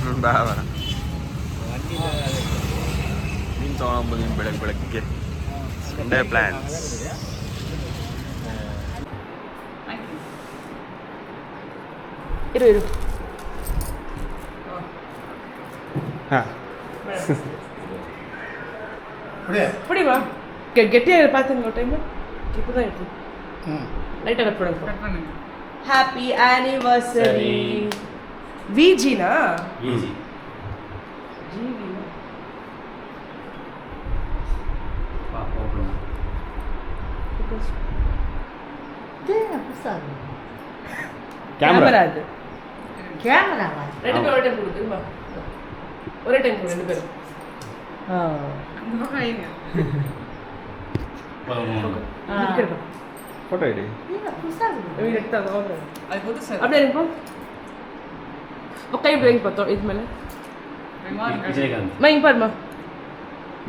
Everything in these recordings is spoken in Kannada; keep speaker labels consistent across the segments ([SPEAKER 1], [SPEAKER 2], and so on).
[SPEAKER 1] ಹ್ಮ್, ಬೇಡ ಬೇಡ ನೀನು ತೊಗೊಂಡ್ಬಂದಿನಿ ಬೆಳಗ್ಗೆ ಬೆಳಗ್ಗೆ ಸಂಡೇ ಪ್ಲ್ಯಾನ್ಸ್
[SPEAKER 2] ಇರು ಇರು
[SPEAKER 1] ಹಾಂ
[SPEAKER 2] புடிமா கெட்டியாக பார்த்துங்க ஒரு டைம் இப்போ தான் எடுத்து லைட்டாக கட் பண்ணுங்க ஹாப்பி ஆனிவர்சரி விஜினா ஜிவினா கேமரா அது
[SPEAKER 3] கேமராவா
[SPEAKER 2] ரெண்டு பேரும் ஒரு டைம் ஒரே டைம் கொடு ரெண்டு பேரும் இருக்கட்டும்.
[SPEAKER 1] ಫೋಟೋ ಇಡಿ
[SPEAKER 2] ಅಪ್ಡೇ ನಿಂಕು ಒಕ್ಕ ಇಬ್ರು ಹೆಂಗೆ ಬರ್ತೋ ಇದ್ಮೇಲೆ ಮಾ ಹಿಂಗೆ ಬರ್ಮ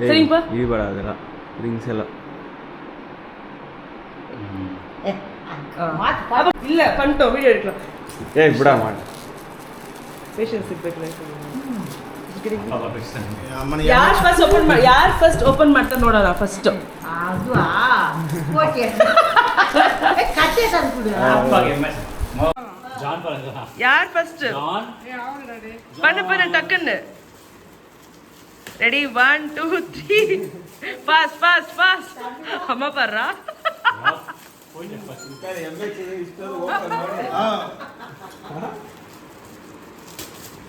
[SPEAKER 2] ಸರಿ
[SPEAKER 1] ಹಿಂಗೆ ಇವಿ ಬೇಡ ಅದರ ರಿಂಗ್ಸ್ ಎಲ್ಲ
[SPEAKER 2] ಇಲ್ಲ ಕಂಟೋ ವಿಡಿಯೋ ಇಟ್ಲ
[SPEAKER 1] ಏ ಬಿಡ ಮಾಡಿ
[SPEAKER 2] ಪೇಷನ್ಸ್ ಇರ್ಬೇಕು
[SPEAKER 4] ಲೈಫಲ್ಲಿ
[SPEAKER 2] ಯಾರು ಫಸ್ಟ್ ಓಪನ್ ಮಾಡಿ ಯಾರು ಫಸ್ಟ್ ಓಪನ್ ಮಾಡ್ತಾರೆ ನೋಡೋಣ ಫಸ್ಟ್
[SPEAKER 3] ಅದು ಓಕೆ ಕಟ್ಟೆ ತಂದ್ಬಿಡು
[SPEAKER 4] ಅಪ್ಪಗೆ ಮೆಸ್ ಜಾನ್ ಬರಲ್ಲ
[SPEAKER 2] யார் ஃபர்ஸ்ட்
[SPEAKER 4] ಜಾನ್
[SPEAKER 2] பண்ணு பண்ணு டக்குன்னு ready one two three fast fast fast அம்மா பாடுறா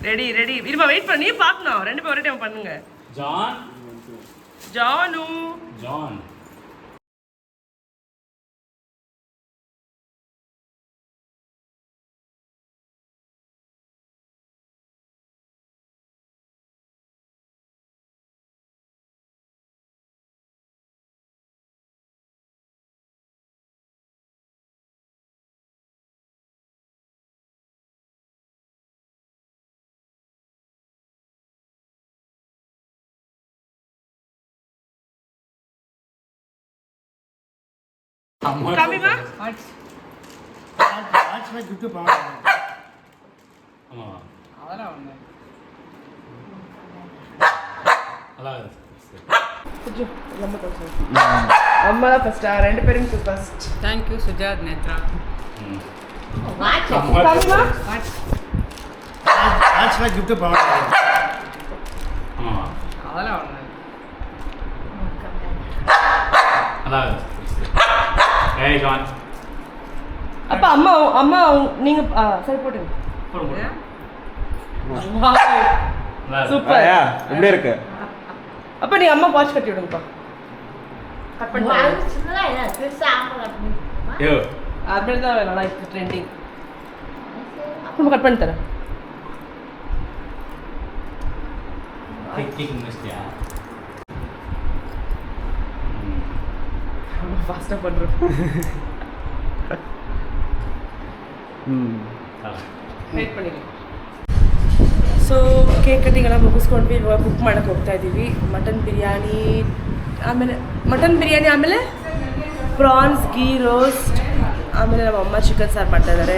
[SPEAKER 2] ரெடி ரெடி இருமா வெயிட் பண்ணி. பார்க்கணும். ரெண்டு பேரும் ஒரே டைம் பண்ணுங்க.
[SPEAKER 4] ಜಾನ್
[SPEAKER 2] ஜானு
[SPEAKER 4] कभी
[SPEAKER 2] का
[SPEAKER 4] आज
[SPEAKER 2] आज मैं गुड्डू पाऊँ हाँ आवारा होने అలాగే కొంచెం
[SPEAKER 5] అమ్మ కోసం అమ్మలా ఫస్ట్
[SPEAKER 3] ఆ
[SPEAKER 2] రెండు
[SPEAKER 5] parents first
[SPEAKER 4] thank you Sujat
[SPEAKER 5] Netra
[SPEAKER 6] आज मैं गिफ्ट पाऊँ
[SPEAKER 4] हाँ
[SPEAKER 5] आवारा होने
[SPEAKER 4] అలాగే ஏய் ஜான்
[SPEAKER 2] அப்ப அம்மா அம்மா நீங்க சரி போடுங்க சூப்பர்.
[SPEAKER 1] எப்படி இருக்கு.
[SPEAKER 2] அப்ப நீ அம்மா வாட்ச் கட்டி விடுங்கப்பா. கட் பண்ணி. ஐயோ நல்லா இருக்கு ட்ரெண்டிங் நம்ம கட் பண்ணி தரேன். ஃபாஸ்ட்டாக பண்ணுறோம்
[SPEAKER 1] ಹ್ಮ್
[SPEAKER 2] ವೇಟ್ பண்ணிக்கலாம் ಸೊ ಕೇಕ್ ಕಟಿಂಗ್ ಎಲ್ಲ ಮುಗಿಸ್ಕೊಂಡ್ವಿ ಇವಾಗ ಕುಕ್ ಮಾಡಕ್ಕೆ ಹೋಗ್ತಾ ಇದ್ದೀವಿ ಮಟನ್ ಬಿರಿಯಾನಿ ಆಮೇಲೆ ಮಟನ್ ಬಿರಿಯಾನಿ ಆಮೇಲೆ ಪ್ರಾನ್ಸ್ ಗೀ ರೋಸ್ಟ್ ಆಮೇಲೆ ನಮ್ಮ ಅಮ್ಮ ಚಿಕನ್ ಸಾರು ಮಾಡ್ತಾ ಇದ್ದಾರೆ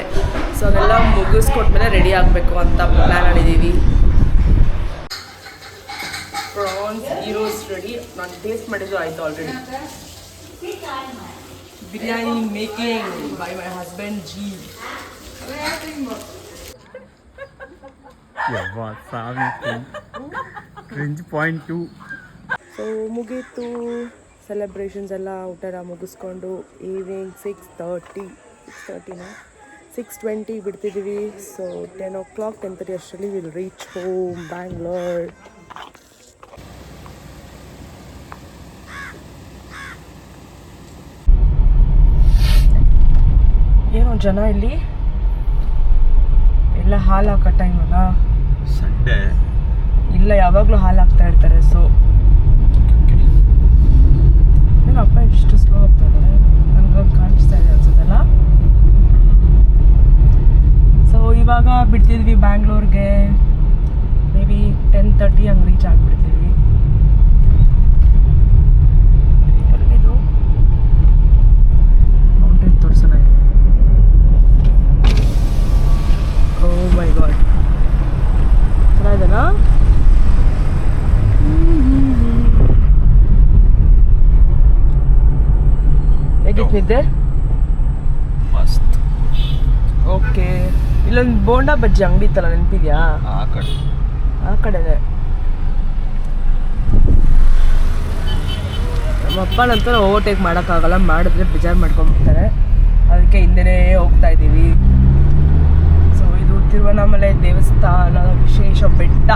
[SPEAKER 2] ಸೊ ಅದೆಲ್ಲ ಮುಗಿಸ್ಕೊಟ್ಮೇಲೆ ರೆಡಿ ಆಗಬೇಕು ಅಂತ ಪ್ಲ್ಯಾನ್ ಮಾಡಿದ್ದೀವಿ ಪ್ರಾನ್ಸ್ ಗೀ ರೋಸ್ಟ್ ರೆಡಿ ನಾನು ಟೇಸ್ಟ್ ಮಾಡಿದ್ದು ಆಯಿತು already biryani making by my husband ji
[SPEAKER 1] cringe point two
[SPEAKER 2] so ಮುಗೀತು. ಸೆಲೆಬ್ರೇಷನ್ಸ್ ಎಲ್ಲ ಊಟ ಮುಗಿಸ್ಕೊಂಡು ಈವ್ನಿಂಗ್ ಸಿಕ್ಸ್ ತರ್ಟಿ ಸಿಕ್ಸ್ ತರ್ಟಿನ six twenty ಬಿಡ್ತಿದ್ದೀವಿ so ten o'clock ten thirty ಅಷ್ಟರಲ್ಲಿ ವಿಲ್ ರೀಚ್ ಹೋಮ್ ಬ್ಯಾಂಗ್ಳೂರ್ ಜನ ಇಲ್ಲಿ? ಎಲ್ಲ ಹಾಲು ಹಾಕೋ ಟೈಮ್ ಅಲ್ಲ?
[SPEAKER 1] ಸಂಡೇ
[SPEAKER 2] ಇಲ್ಲ ಯಾವಾಗಲೂ ಹಾಲು ಹಾಕ್ತಾ ಇರ್ತಾರೆ ಸೊ ಏನಪ್ಪ ಎಷ್ಟು ಸ್ಲೋ ಆಗ್ತಾ ಇದ್ದಾರೆ ನನಗೆ ಕಾಣಿಸ್ತಾ ಇದೆ ಅನ್ಸುತ್ತಲ್ಲ? ಸೊ ಇವಾಗ ಬಿಡ್ತಿದ್ವಿ ಬ್ಯಾಂಗ್ಳೂರ್ಗೆ ಮೇ ಬಿ ಟೆನ್ ತರ್ಟಿ ಹಂಗೆ ರೀಚ್ ಆಗಿಬಿಡ್ತೀವಿ ಎಲ್ಲಿದು ಮೌಂಟೇನ್ ತೋರಿಸೋಣ ಓ ಹೇಗಿತ್ತು ನಿದ್ದೆ
[SPEAKER 1] ಮಸ್ತ್.
[SPEAKER 2] ಓಕೆ. ಇಲ್ಲೊಂದು ಬೋಂಡಾ ಬಜ್ಜಿ ಅಂಗಡಿ ಇತ್ತಲ್ಲ ನೆನಪಿದ್ಯಾ?
[SPEAKER 1] ಆ ಕಡೆ.
[SPEAKER 2] ಆ ಕಡೆನೆ. ನಮ್ಮಪ್ಪ ನಂತರ ಓವರ್ಟೇಕ್ ಮಾಡೋಕ್ಕಾಗಲ್ಲ ಮಾಡಿದ್ರೆ ಬೇಜಾರು ಮಾಡ್ಕೊಂಡ್ಬಿಡ್ತಾರೆ ಅದಕ್ಕೆ ಹಿಂದೆನೇ ಹೋಗ್ತಾ ಇದ್ದೀವಿ. ಸೊ ಇದು ತಿರುವಣ್ಣಾಮಲೈ ದೇವಸ್ಥಾನ ವಿಶೇಷ ಬೆಟ್ಟ.